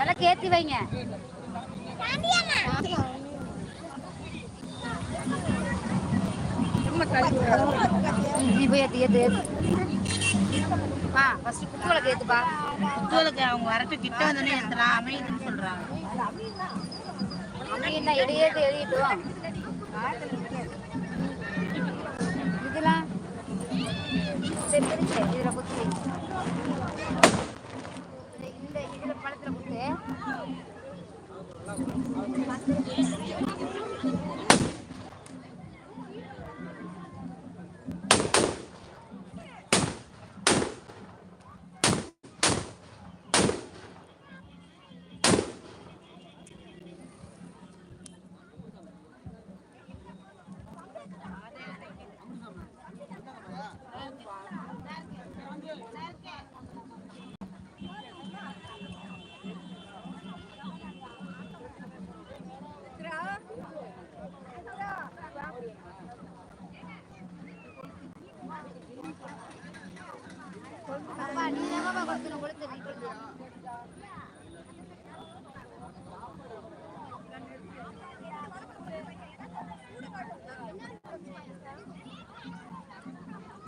எல்லாம் கேத்தி வைங்க. நீ போய் ஏற்று ஏற்று ஏற்று ஆ ஃபஸ்ட்டு குத்து ஏற்றுப்பா குத்து விளக்கு அவங்க வரட்டு கிட்ட வந்தோடனே ஏற்றலாம் அமையுதுன்னு சொல்கிறாங்க அமையுன்னா எளியது எழுதிட்டோம் இதெல்லாம் சரி சரி இதில் Thank you.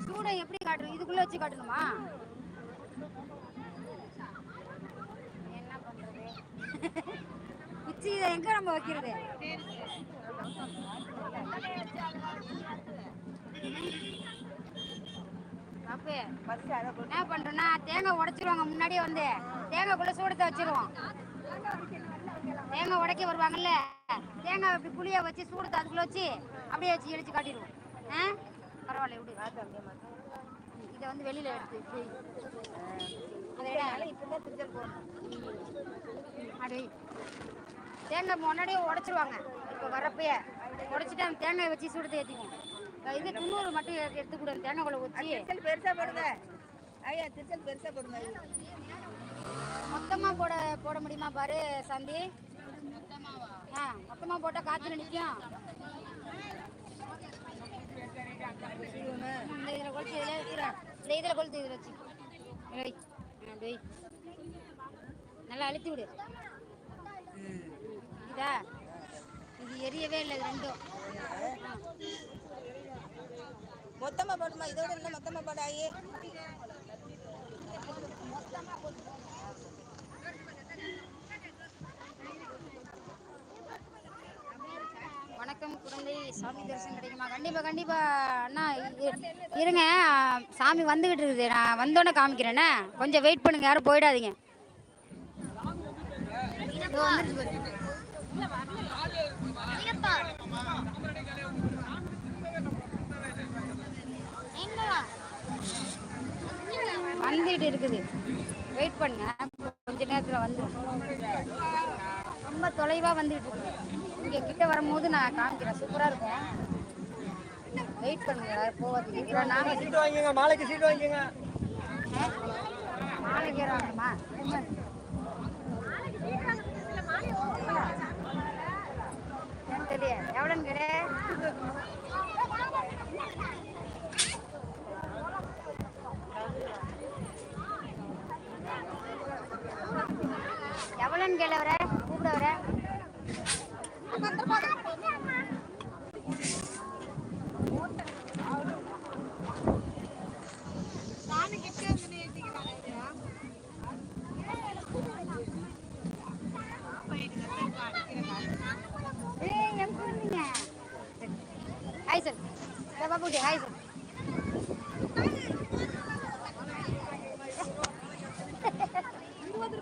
சூடை எப்படி காட்டுறது? இதுக்குள்ள வச்சு காட்டணுமா? என்ன பண்றது இதை எங்க நம்ம வைக்கிறது? என்ன பண்றோம்னா தேங்காய் உடைச்சிருவாங்க முன்னாடியே வந்து. தேங்காய்க்குள்ள சூடத்தை வச்சிருவோம். தேங்காய் உடைக்க வருவாங்கல்ல. தேங்காய் அப்படி புளிய வச்சு சூடத்தை அதுக்குள்ள வச்சு அப்படியே வச்சு இழிச்சு காட்டிடுவோம். ஆ? பரவாயில்ல விடு. இதை வந்து வெளியில எடுத்து அப்படி தேங்காய் முன்னாடியே உடைச்சிருவாங்க. இப்போ வரப்பயே. உடைச்சிட்டு அந்த தேங்காய் வச்சு சூடத்தை ஏற்றிக்குவோம் இது துண்ணூறு மட்டும் எடுத்து கூட தேங்காய் குள்ள ஊற்றி திருச்சல் பெருசா போடுங்க. ஐயா திருச்சல் பெருசா போடுங்க. மொத்தமா போட போட முடியுமா பாரு சந்தி? ஆ மொத்தமா போட்டா காத்துல நிக்கும். இந்த இதுல கொளுத்து இதுல. இந்த இதுல கொளுத்து இதுல வச்சு. வை. நல்லா அழுத்தி விடு. இதா? இது எரியவே இல்லை ரெண்டும். மொத்தமாக மொத்தமா போடுமா இதோட இன்னும் மொத்தமா போடாயே. வணக்கம் குழந்தை. சாமி தரிசனம் கிடைக்குமா? கண்டிப்பா கண்டிப்பா. அண்ணா இருங்க. சாமி வந்துகிட்டு இருக்குது. நான் வந்தோடனே காமிக்கிறேண்ணே கொஞ்சம் வெயிட் பண்ணுங்க. யாரும் போயிடாதீங்க. வந்துட்டு வந்துகிட்டு இருக்குது. வெயிட் பண்ணுங்க கொஞ்ச நேரத்தில் வந்துடும் ரொம்ப தொலைவாக வந்துகிட்டு இருக்குது இங்கே கிட்ட வரும்போது நான் காமிக்கிறேன். சூப்பராக இருக்கும். வெயிட் பண்ணுங்க யாரும் போகாதீங்க. நாங்கள் சீட்டு வாங்கிங்க மாலைக்கு சீட்டு வாங்கிங்க நாளைக்கு வாங்கம்மா எவ்வளோன்னு கேள வர கூப்பிட வர ஏய் hi sir. Babuji hi sir. இருபது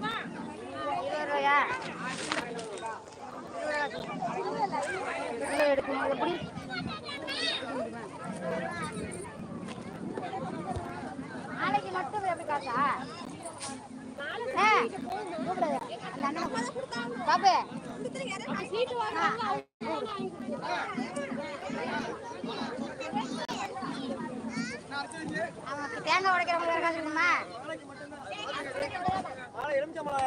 நாளைக்கு மட்டும் எப்படி காசா ஆ, கூப்பிடாத. அந்த அண்ணனை கூப்பிடு. பாபு அவனுக்கு தேங்காய் உடைக்கிறவங்க காசு இருக்குமா எலுமிச்சம்பழம்